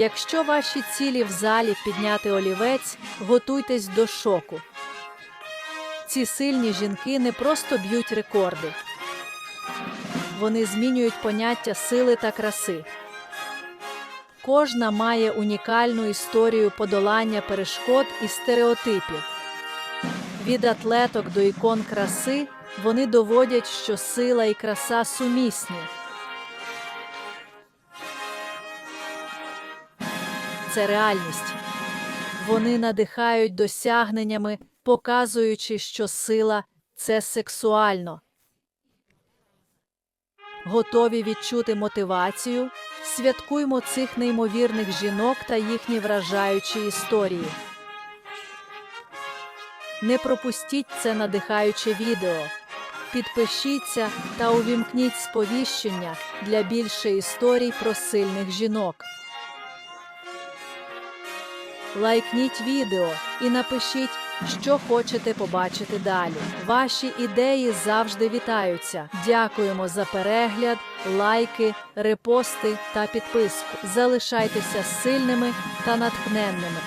Якщо ваші цілі в залі підняти олівець, готуйтесь до шоку. Ці сильні жінки не просто б'ють рекорди. Вони змінюють поняття сили та краси. Кожна має унікальну історію подолання перешкод і стереотипів. Від атлеток до ікон краси вони доводять, що сила і краса сумісні. Це реальність. Вони надихають досягненнями, показуючи, що сила це сексуально. Готові відчути мотивацію? Святкуймо цих неймовірних жінок та їхні вражаючі історії. Не пропустіть це надихаюче відео. Підпишіться та увімкніть сповіщення для більше історій про сильних жінок. Лайкніть відео і напишіть, що хочете побачити далі. Ваші ідеї завжди вітаються. Дякуємо за перегляд, лайки, репости та підписку. Залишайтеся сильними та натхненними.